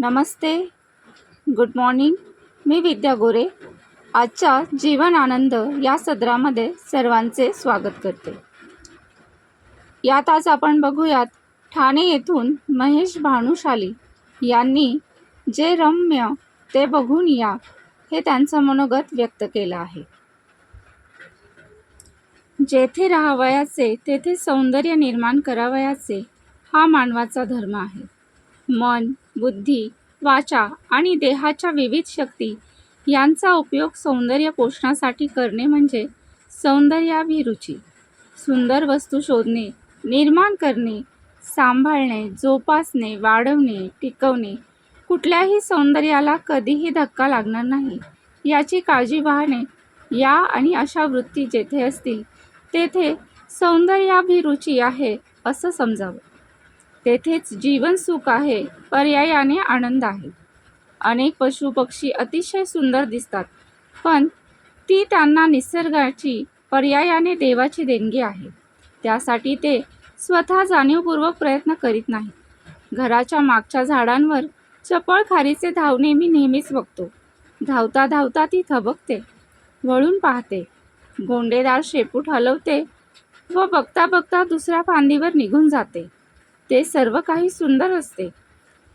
नमस्ते. Good morning. मी विद्या गोरे. आजच्या जीवन आनंद या सदरामध्ये सर्वांचे स्वागत करते. यात आज आपण बघूयात ठाणे येथून महेश भानुशाली यांनी जे रम्य ते बघून या हे त्यांचं मनोगत व्यक्त केलं आहे. जेथे राहावयाचे तेथे सौंदर्य निर्माण करावयाचे हा मानवाचा धर्म आहे. मन बुद्धी वाचा आणि देहाच्या विविध शक्ती यांचा उपयोग सौंदर्य पोषणासाठी करणे म्हणजे सौंदर्याभिरुची सुंदर वस्तू शोधणे निर्माण करणे सांभाळणे जोपासणे वाढवणे टिकवणे कुठल्याही सौंदर्याला कधीही धक्का लागणार नाही. याची काळजी वाहणे या आणि अशा वृत्ती जेथे असतील तेथे सौंदर्याभिरुची आहे असं समजावं. तेथेच जीवन सुख आहे पर्यायाने आनंद आहे. अनेक पशुपक्षी अतिशय सुंदर दिसतात पण ती त्यांना निसर्गाची पर्यायाने देवाची देणगी आहे. त्यासाठी ते स्वतः जाणीवपूर्वक प्रयत्न करीत नाहीत. घराच्या मागच्या झाडांवर चपळ खारीचे धावणे मी नेहमीच बघतो. धावता धावता ती थबकते वळून पाहते. गोंडेदार शेपूट हलवते व बघता बघता दुसऱ्या फांदीवर निघून जाते. ते सर्व काही सुंदर असते.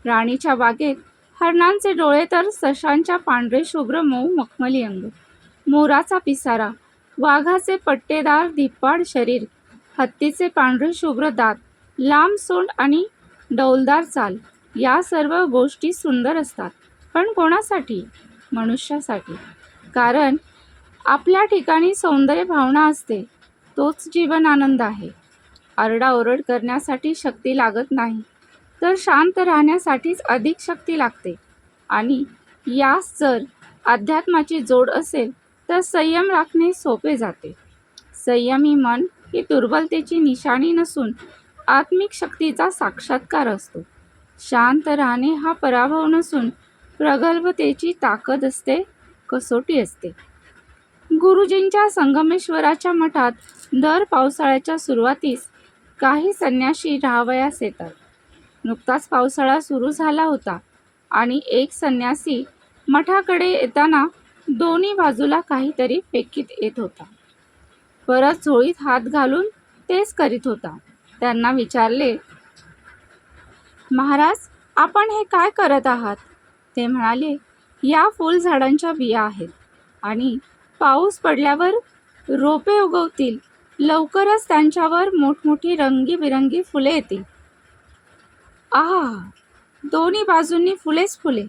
राणीच्या बागेत हरणांचे डोळे तर सशांच्या पांढरे शुभ्र मऊ मखमली अंग मोराचा पिसारा वाघाचे पट्टेदार धिप्पाड शरीर हत्तीचे पांढरे शुभ्र दात लांब सोंड आणि डौलदार चाल या सर्व गोष्टी सुंदर असतात. पण कोणासाठी? मनुष्यासाठी. कारण आपल्या ठिकाणी सौंदर्य भावना असते तोच जीवन आनंद आहे. आरडाओरड करण्यासाठी शक्ती लागत नाही तर शांत राहण्यासाठीच अधिक शक्ती लागते. आणि यास जर अध्यात्माची जोड असेल तर संयम राखणे सोपे जाते. संयमी मन ही दुर्बलतेची निशाणी नसून आत्मिक शक्तीचा साक्षात्कार असतो. शांत राहणे हा पराभव नसून प्रगल्भतेची ताकद असते कसोटी असते. गुरुजींच्या संगमेश्वराच्या मठात दर पावसाळ्याच्या सुरुवातीस काही संन्याशी राहावयास येतात. नुकताच पावसाळा सुरू झाला होता आणि एक संन्यासी मठाकडे येताना दोन्ही बाजूला काहीतरी फेकीत येत होता. परत झोळीत हात घालून तेच करीत होता. त्यांना विचारले महाराज आपण हे काय करत आहात? ते म्हणाले या फुलझाडांच्या बिया आहेत आणि पाऊस पडल्यावर रोपे उगवतील. लवकरच त्यांच्यावर मोठमोठी रंगीबिरंगी फुले येतील. आहा दोन्ही बाजूंनी फुलेच फुले.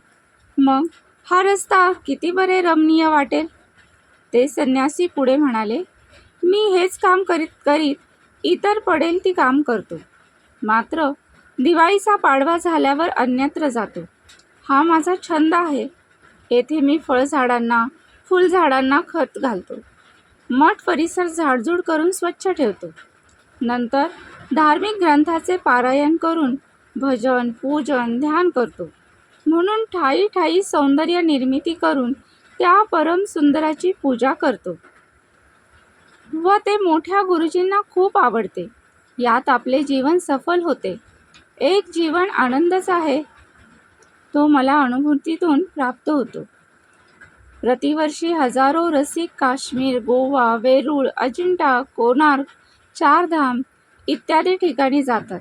मग हा रस्ता किती बरे रमणीय वाटेल? ते संन्यासी पुढे म्हणाले मी हेच काम करीत करीत इतर पडेल ती काम करतो. मात्र दिवाळीचा पाडवा झाल्यावर अन्यत्र जातो. हा माझा छंद आहे. येथे मी फळझाडांना फुलझाडांना खत घालतो. मठ परिसर झाडझूड करून स्वच्छ ठेवतो. नंतर धार्मिक ग्रंथाचे पारायण करून भजन पूजन ध्यान करतो. म्हणून ठाई ठाई सौंदर्य निर्मिती करून त्या परम सुंदराची पूजा करतो. व ते मोठ्या गुरुजींना खूप आवडते. यात आपले जीवन सफल होते. एक जीवन आनंदच आहे. तो मला अनुभूतीतून प्राप्त होतो. प्रतिवर्षी हजारो रसिक काश्मीर गोवा वेरूळ अजिंठा कोणार्क चारधाम इत्यादी ठिकाणी जातात.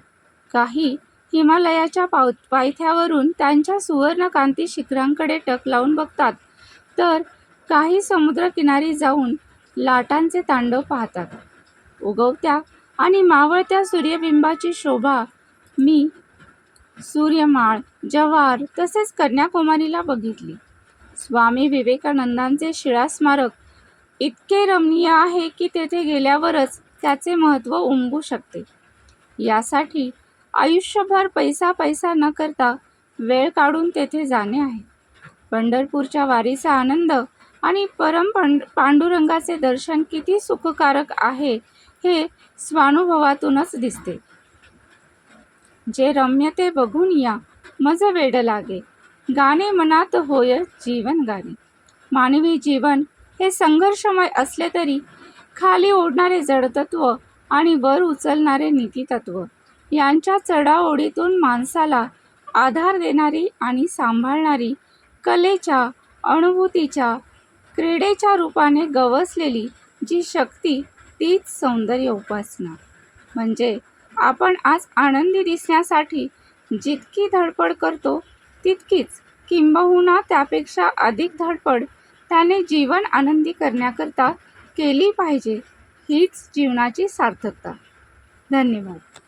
काही हिमालयाच्या पाव पायथ्यावरून त्यांच्या सुवर्णकांती शिखरांकडे टक लावून बघतात. तर काही समुद्रकिनारी जाऊन लाटांचे तांडव पाहतात. उगवत्या आणि मावळत्या सूर्यबिंबाची शोभा मी सूर्यमाळ जव्हार तसेच कन्याकुमारीला बघितली. स्वामी विवेकानंदांचे शिळा स्मारक इतके रमणीय आहे की तेथे गेल्यावरच त्याचे महत्त्व उमगू शकते. यासाठी आयुष्यभर पैसा पैसा न करता वेळ काढून तेथे जाणे आहे. पंढरपूरच्या वारीचा आनंद आणि परम पांड पांडुरंगाचे दर्शन किती सुखकारक आहे हे स्वानुभवातूनच दिसते. जे रम्य ते बघून या मज वेड लागे. गाणे मनात होय जीवन गाणे. मानवी जीवन हे संघर्षमय असले तरी खाली ओढणारे जडतत्व आणि वर उचलणारे नीतितत्व यांच्या चढाओढीतून माणसाला आधार देणारी आणि सांभाळणारी कलेच्या अनुभूतीच्या क्रीडेच्या रूपाने गवसलेली जी शक्ती तीच सौंदर्य उपासना. म्हणजे आपण आज आनंदी दिसण्यासाठी जितकी धडपड करतो तितकीच किंबहुना त्यापेक्षा अधिक धडपड त्याने जीवन आनंदी करण्याकरता केली पाहिजे हीच जीवनाची सार्थकता. धन्यवाद.